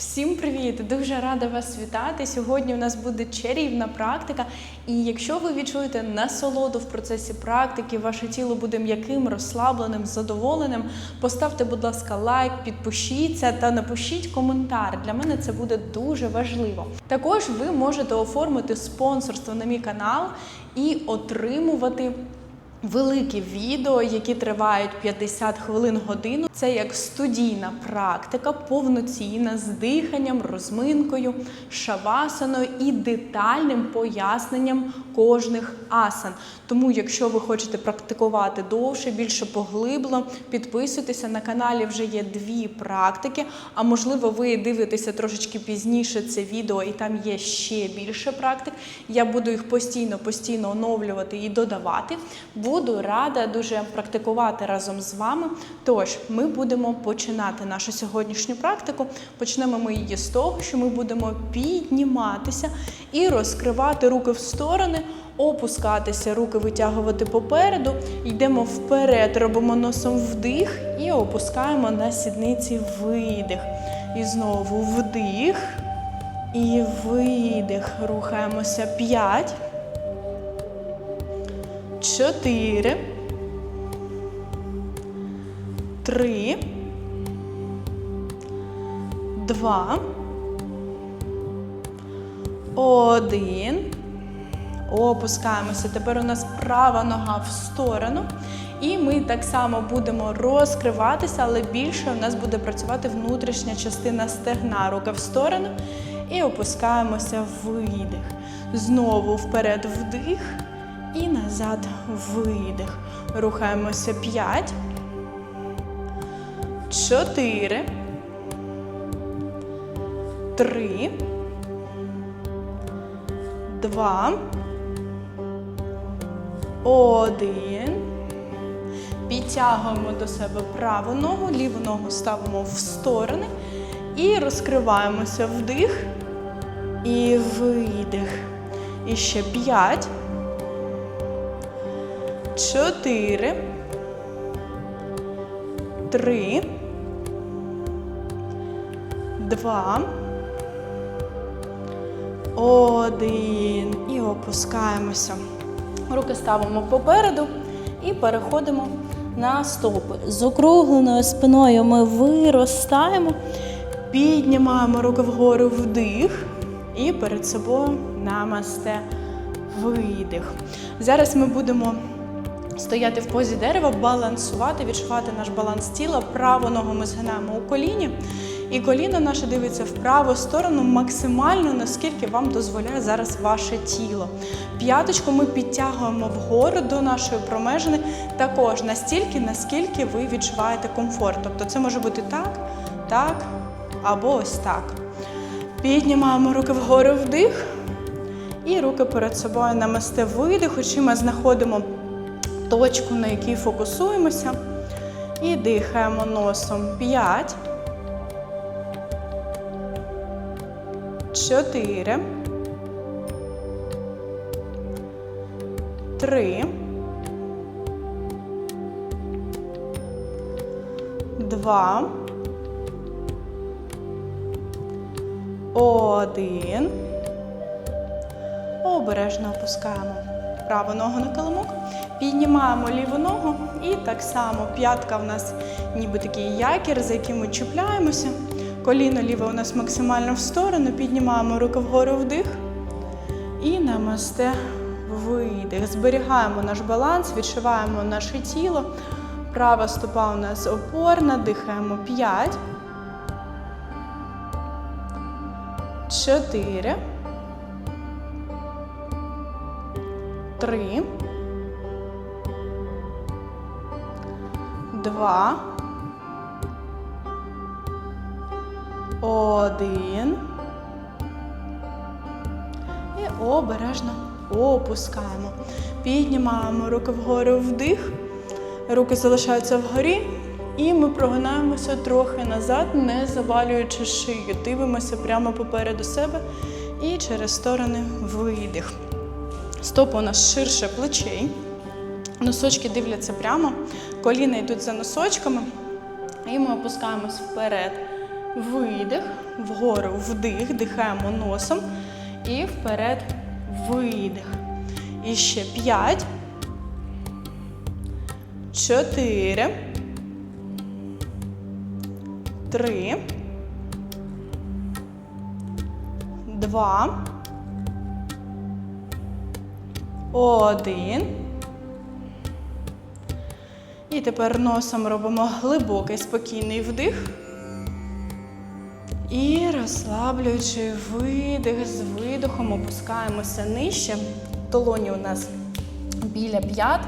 Всім привіт! Дуже рада вас вітати. Сьогодні у нас буде чарівна практика. І якщо ви відчуєте насолоду в процесі практики, ваше тіло буде м'яким, розслабленим, задоволеним. Поставте, будь ласка, лайк, підпишіться та напишіть коментар. Для мене це буде дуже важливо. Також ви можете оформити спонсорство на мій канал і отримувати. Великі відео, які тривають 50 хвилин годину. Це як студійна практика, повноцінна з диханням, розминкою, шавасаною і детальним поясненням кожних асан. Тому, якщо ви хочете практикувати довше, більше поглибло, підписуйтеся на каналі. Вже є дві практики. А можливо, ви дивитеся трошечки пізніше це відео, і там є ще більше практик. Я буду їх постійно, постійно оновлювати і додавати. Буду рада дуже практикувати разом з вами. Тож, ми будемо починати нашу сьогоднішню практику. Почнемо ми її з того, що ми будемо підніматися і розкривати руки в сторони, опускатися, руки витягувати попереду. Йдемо вперед, робимо носом вдих і опускаємо на сідниці видих. І знову вдих і видих. Рухаємося 5. Чотири. Три. Два. Один. Опускаємося. Тепер у нас права нога в сторону. І ми так само будемо розкриватися, але більше у нас буде працювати внутрішня частина стегна. Рука в сторону. І опускаємося видих. Знову вперед вдих. І назад видих. Рухаємося 5. 4. 3. 2. 1. Підтягуємо до себе праву ногу, ліву ногу ставимо в сторони і розкриваємося вдих і видих. І ще 5. Чотири. Три. Два. Один. І опускаємося. Руки ставимо попереду і переходимо на стопи. З округленою спиною ми виростаємо, піднімаємо руки вгору вдих і перед собою намасте видих. Зараз ми будемо стояти в позі дерева, балансувати, відчувати наш баланс тіла. Праву ногу ми згинаємо у коліні. І коліно наше дивиться в праву сторону максимально, наскільки вам дозволяє зараз ваше тіло. П'яточку ми підтягуємо вгору до нашої промежини, також настільки, наскільки ви відчуваєте комфорт. Тобто це може бути так, так або ось так. Піднімаємо руки вгору вдих. І руки перед собою намасте видих. Очима знаходимо точку, на якій фокусуємося. І дихаємо носом 5. 4. 3. 2. 1. Обережно опускаємо праву ногу на килимок, піднімаємо ліву ногу і так само п'ятка у нас ніби такий якір, за яким ми чіпляємося. Коліно ліве у нас максимально в сторону, піднімаємо руки вгору вдих і намасте видих. Зберігаємо наш баланс, відчуваємо наше тіло. Права стопа у нас опорна, дихаємо 5. 4. Три. Два. Один. І обережно опускаємо. Піднімаємо руки вгору вдих. Руки залишаються вгорі. І ми прогинаємося трохи назад, не завалюючи шию. Дивимося прямо попереду себе і через сторони видих. Стопи у нас ширше плечей. Носочки дивляться прямо, коліна йдуть за носочками. І ми опускаємось вперед. Видих. вгору вдих, дихаємо носом. І вперед видих. І ще п'ять. Чотири. Три. Два. Один. І тепер носом робимо глибокий спокійний вдих. І розслаблюючи видих з видохом, опускаємося нижче. Долоні у нас біля п'ят.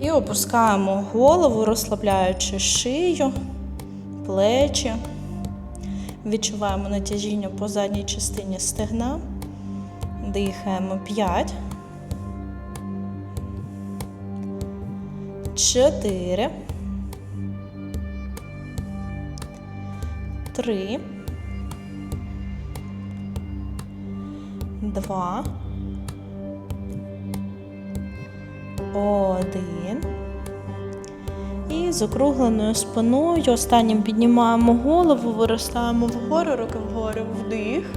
І опускаємо голову, розслабляючи шию, плечі. Відчуваємо натяжіння по задній частині стегна. Дихаємо 5. 4. 3. 2. Один. І з округленою спиною останнім піднімаємо голову, виростаємо вгору, руки вгору, вдих.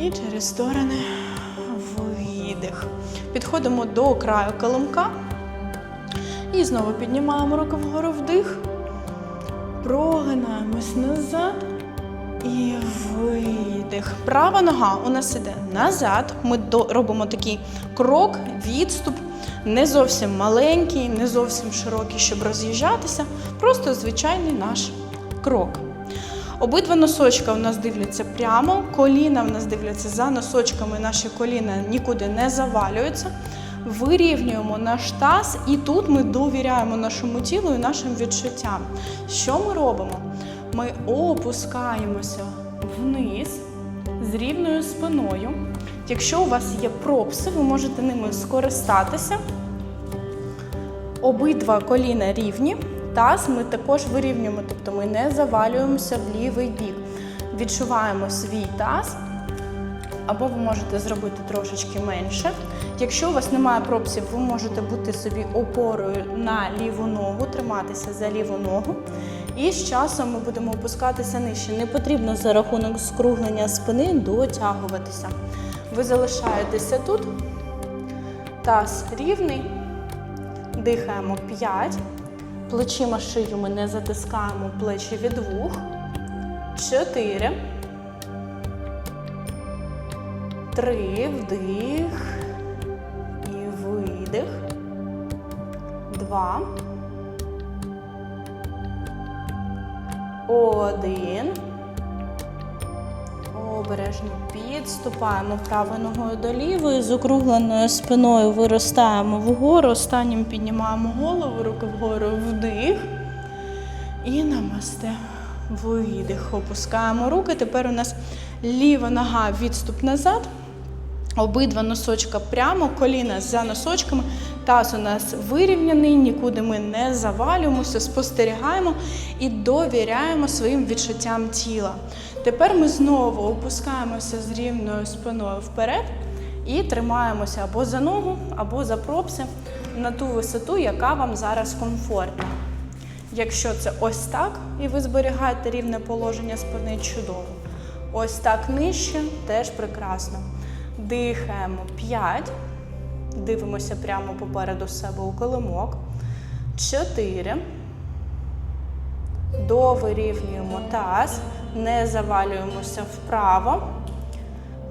І через сторони видих. Підходимо до краю килимка. І знову піднімаємо руки вгору, вдих. Прогинаємось назад. І видих. Права нога у нас іде назад. Ми робимо такий крок, відступ. Не зовсім маленький, не зовсім широкий, щоб роз'їжджатися. Просто звичайний наш крок. Обидва носочка у нас дивляться прямо, коліна в нас дивляться за носочками, наші коліна нікуди не завалюються. Вирівнюємо наш таз, і тут ми довіряємо нашому тілу і нашим відчуттям. Що ми робимо? Ми опускаємося вниз з рівною спиною. Якщо у вас є пропси, ви можете ними скористатися. Обидва коліна рівні. Таз ми також вирівнюємо, тобто ми не завалюємося в лівий бік. Відчуваємо свій таз, або ви можете зробити трошечки менше. Якщо у вас немає пропсів, ви можете бути собі опорою на ліву ногу, триматися за ліву ногу. І з часом ми будемо опускатися нижче. Не потрібно за рахунок скруглення спини дотягуватися. Ви залишаєтеся тут. Таз рівний. Дихаємо 5. Плечима шию ми не затискаємо плечі від вух. 4. 3. Вдих. І видих. 2. Один. Обережно підступаємо правою ногою до лівої, з округленою спиною виростаємо вгору, останнім піднімаємо голову, руки вгору, вдих. І намасте. Видих. Опускаємо руки. Тепер у нас ліва нога відступ назад. Обидва носочка прямо, коліна за носочками. Таз у нас вирівняний, нікуди ми не завалюємося, спостерігаємо і довіряємо своїм відчуттям тіла. Тепер ми знову опускаємося з рівною спиною вперед і тримаємося або за ногу, або за пропси на ту висоту, яка вам зараз комфортна. Якщо це ось так, і ви зберігаєте рівне положення спини, чудово. Ось так нижче, теж прекрасно. Дихаємо 5. Дивимося прямо попереду себе у килимок. 4. Довирівнюємо таз. Не завалюємося вправо.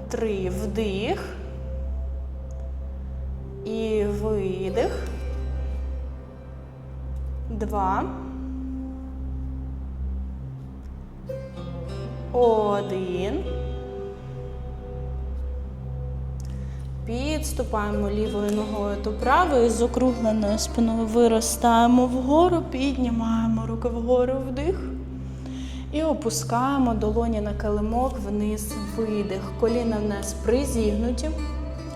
3. Вдих. І видих. 2. Один. Підступаємо лівою ногою до правої, з округленою спиною виростаємо вгору, піднімаємо руки вгору вдих. І опускаємо долоні на килимок вниз, видих. Коліна в нас призігнуті,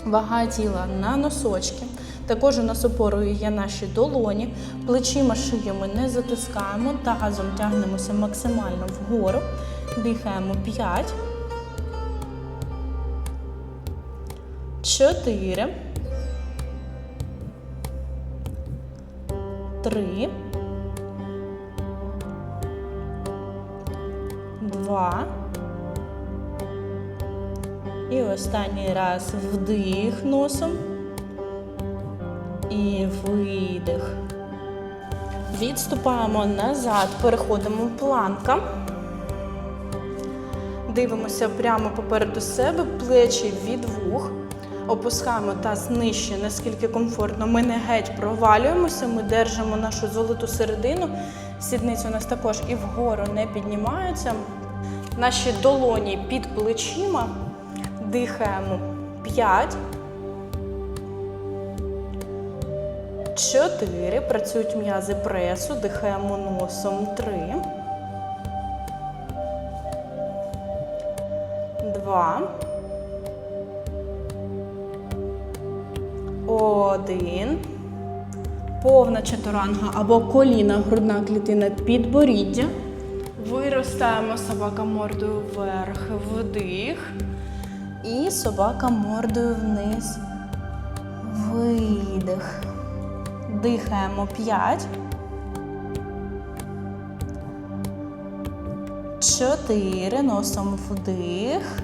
вага тіла на носочки. Також у нас опорою є наші долоні, плечима шию ми не затискаємо, тазом тягнемося максимально вгору. Дихаємо 5. 4. 3. 2. І останній раз вдих носом. І видих. Відступаємо назад, переходимо планка. Дивимося прямо попереду себе, плечі від вух. Опускаємо таз нижче, наскільки комфортно. Ми не геть провалюємося, ми держимо нашу золоту середину. Сідниці у нас також і вгору не піднімаються. Наші долоні під плечима. Дихаємо 5. 4. Працюють м'язи пресу. Дихаємо носом 3. 2. Один. Повна чатуранга або коліна, грудна клітина підборіддя. Виростаємо собака мордою вверх, вдих. І собака мордою вниз. Видих. Дихаємо 5. 4. Носом вдих.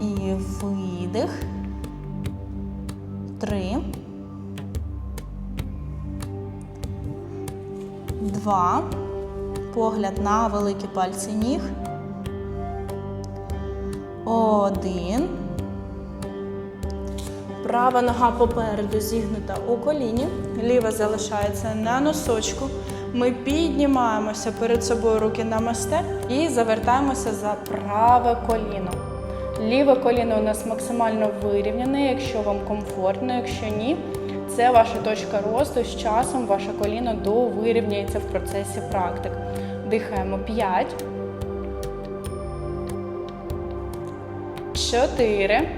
І видих. Три. Два. Погляд на великі пальці ніг. Один. Права нога попереду зігнута у коліні. Ліва залишається на носочку. Ми піднімаємося перед собою руки на масте і завертаємося за праве коліно. Ліве коліно у нас максимально вирівняне, якщо вам комфортно, якщо ні, це ваша точка росту. З часом ваше коліно довирівняється в процесі практик. Дихаємо 5. 4.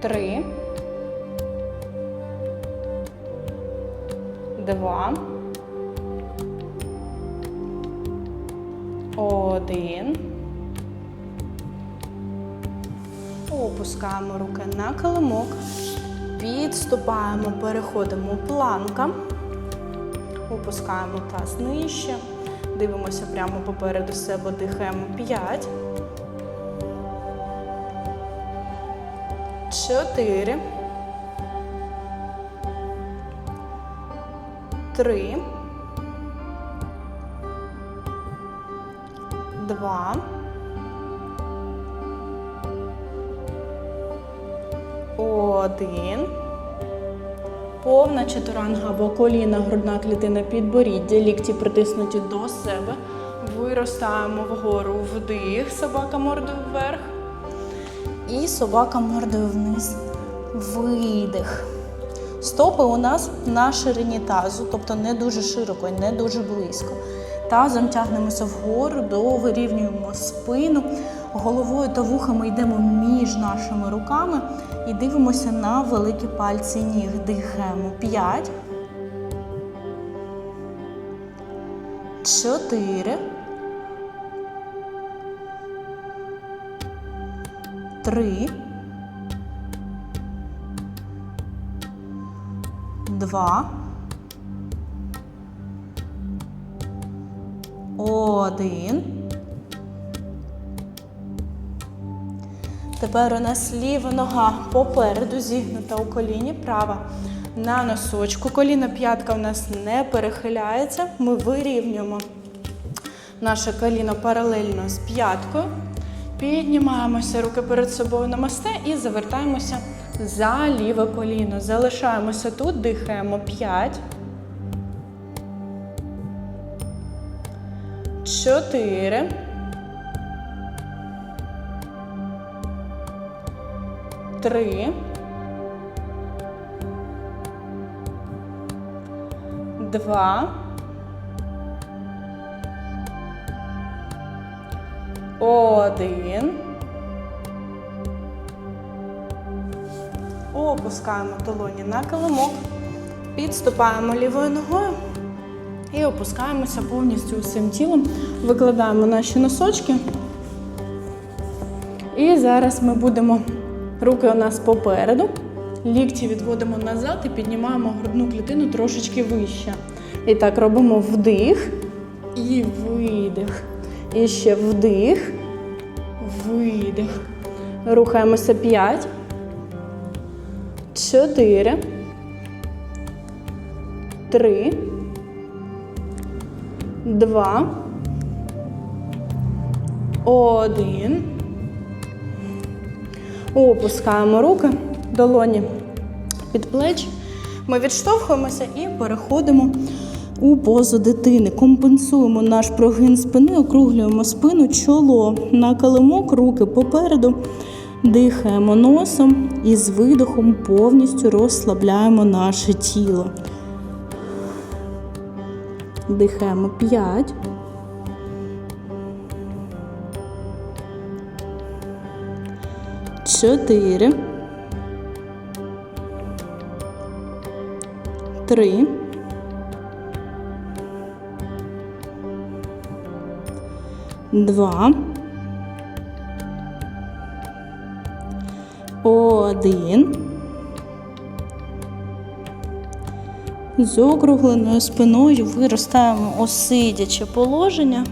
3. 2. 1. Опускаємо руки на килимок, підступаємо, переходимо планка, опускаємо таз нижче, дивимося прямо попереду себе, дихаємо 5, 4, 3, 2, Один. Повна чатуранга або коліна, грудна клітина підборіддя, лікті притиснуті до себе. Виростаємо вгору вдих, собака мордою вверх. І собака мордою вниз. Видих. Стопи у нас на ширині тазу, тобто не дуже широко і не дуже близько. Тазом тягнемося вгору, довирівнюємо спину. Головою та вухами йдемо між нашими руками і дивимося на великі пальці ніг. Дихаємо 5. 4. 3. 2. Один. Тепер у нас ліва нога попереду зігнута у коліні, права на носочку. Коліна п'ятка у нас не перехиляється. Ми вирівнюємо наше коліно паралельно з п'яткою. Піднімаємося руки перед собою на масте і завертаємося за ліве коліно. Залишаємося тут, дихаємо 5. 4. Три. Два. Один. Опускаємо долоні на килимок. Підступаємо лівою ногою і опускаємося повністю усім тілом. Викладаємо наші носочки. І зараз ми будемо руки у нас попереду. Лікті відводимо назад і піднімаємо грудну клітину трошечки вище. І так робимо вдих і видих. І ще вдих видих. Рухаємося 5. 4. 3. 2. 1. Опускаємо руки, долоні під плечі. Ми відштовхуємося і переходимо у позу дитини. Компенсуємо наш прогин спини, округлюємо спину, чоло на килимок, руки попереду. Дихаємо носом і з видохом повністю розслабляємо наше тіло. Дихаємо 5. Чотири. Три. Два. Один. З округленою спиною виростаємо у сидяче положення.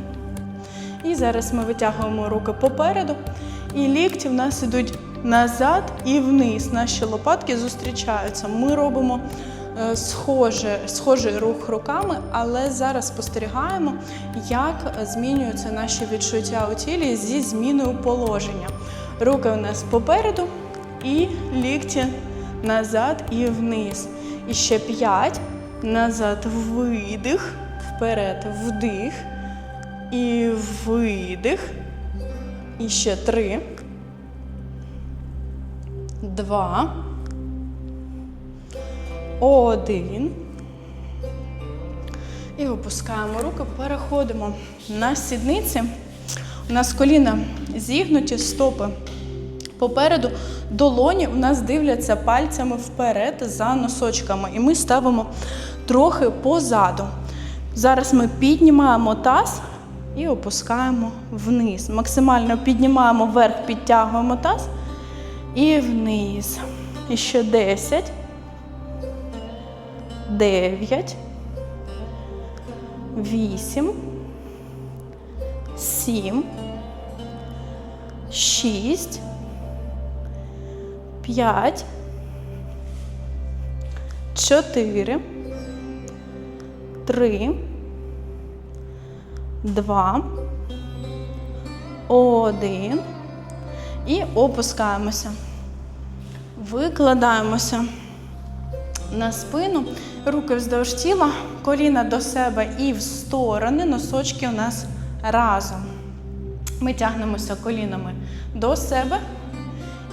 І зараз ми витягуємо руки попереду, і лікті в нас ідуть назад і вниз. Наші лопатки зустрічаються. Ми робимо е, схоже, схожий рух руками, але зараз спостерігаємо, як змінюються наші відчуття у тілі зі зміною положення. Руки у нас попереду і лікті назад і вниз. І ще п'ять. Назад видих, вперед вдих. І видих. І ще три. Два. Один. І опускаємо руки, переходимо на сідниці. У нас коліна зігнуті, стопи попереду. Долоні у нас дивляться пальцями вперед за носочками. І ми ставимо трохи позаду. Зараз ми піднімаємо таз і опускаємо вниз. Максимально піднімаємо вверх, підтягуємо таз і вниз. І ще 10, 9, 8, 7, 6, 5, 4, 3, 2, 1. І опускаємося. Викладаємося на спину, руки вздовж тіла, коліна до себе і в сторони, носочки у нас разом. Ми тягнемося колінами до себе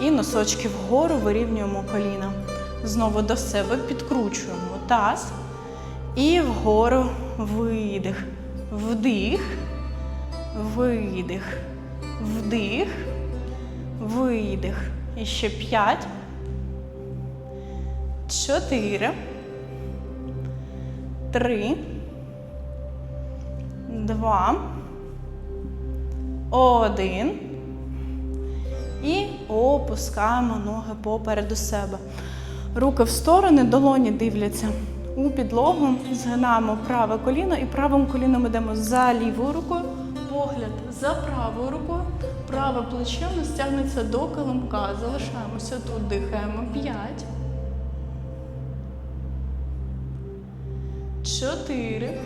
і носочки вгору вирівнюємо коліна. Знову до себе підкручуємо таз і вгору видих. Вдих, видих, вдих, видих. І ще п'ять. Чотири. Три. Два. Один. І опускаємо ноги попереду себе. Руки в сторони, долоні дивляться у підлогу. Згинаємо праве коліно і правим коліном йдемо за лівою рукою. Погляд за правою рукою, праве плече у нас тягнеться до килимка. Залишаємося тут, дихаємо 5. 4.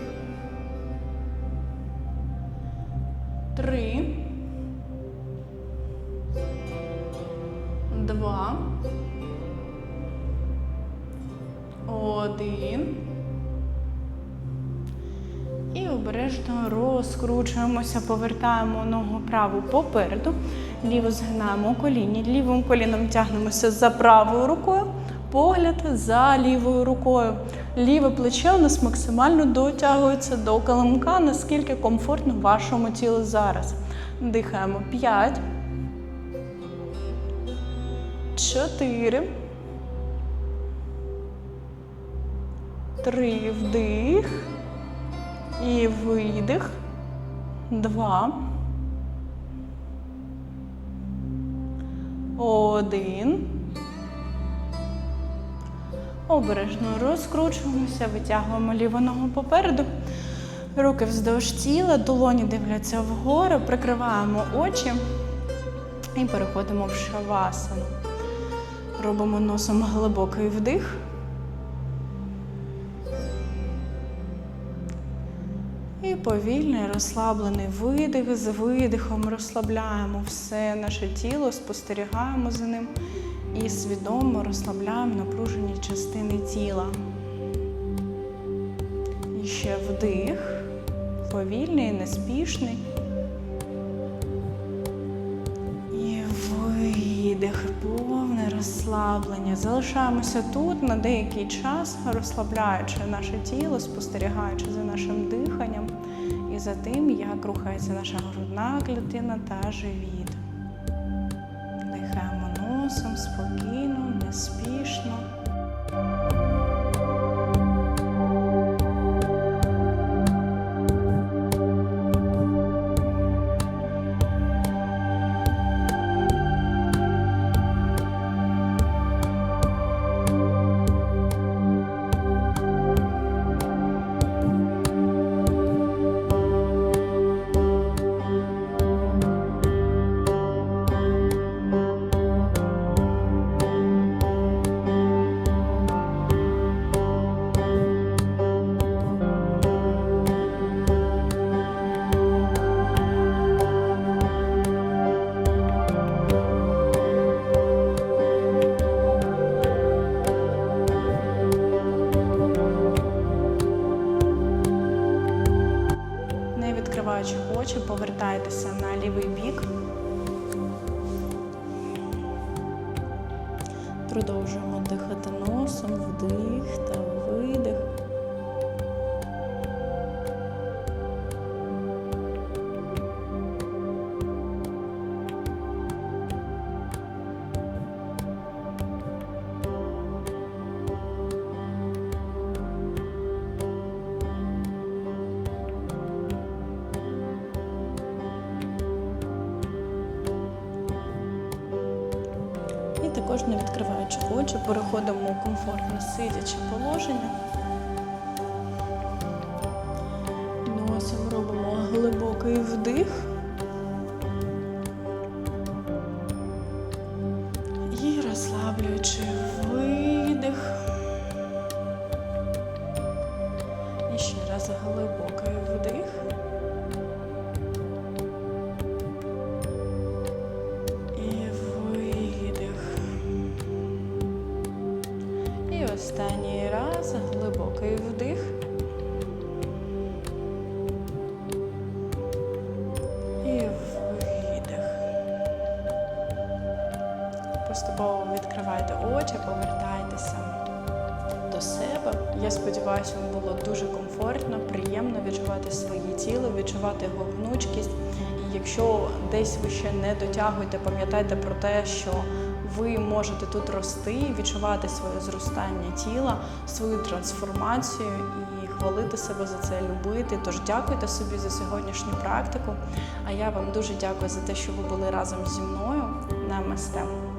3. І обережно розкручуємося, повертаємо ногу праву попереду, ліву згинаємо коліні, лівим коліном тягнемося за правою рукою, погляд за лівою рукою. Ліве плече у нас максимально дотягується до килимка, наскільки комфортно вашому тілу зараз. Дихаємо 5, 4, 3, вдих. І видих. Два. Один. Обережно розкручуємося, витягуємо ліву ногу попереду. Руки вздовж тіла, долоні дивляться вгору, прикриваємо очі. І переходимо в шавасану. Робимо носом глибокий вдих. Повільний розслаблений видих. З видихом розслабляємо все наше тіло, спостерігаємо за ним і свідомо розслабляємо напружені частини тіла. І ще вдих, повільний, неспішний. Видих, повне розслаблення. Залишаємося тут на деякий час, розслабляючи наше тіло, спостерігаючи за нашим диханням і за тим, як рухається наша грудна клітина та живіт. Дихаємо носом спокійно, неспішно. І відкриваючи очі, переходимо у комфортне сидяче положення. Носом робимо глибокий вдих. І останній раз глибокий вдих. І видих. Поступово відкривайте очі, повертайтеся до себе. Я сподіваюся, вам було дуже комфортно, приємно відчувати своє тіло, відчувати його гнучкість. І якщо десь ви ще не дотягуєте, пам'ятайте про те, що ви можете тут рости, відчувати своє зростання тіла, свою трансформацію і хвалити себе за це, любити. Тож дякуйте собі за сьогоднішню практику. А я вам дуже дякую за те, що ви були разом зі мною. Намасте.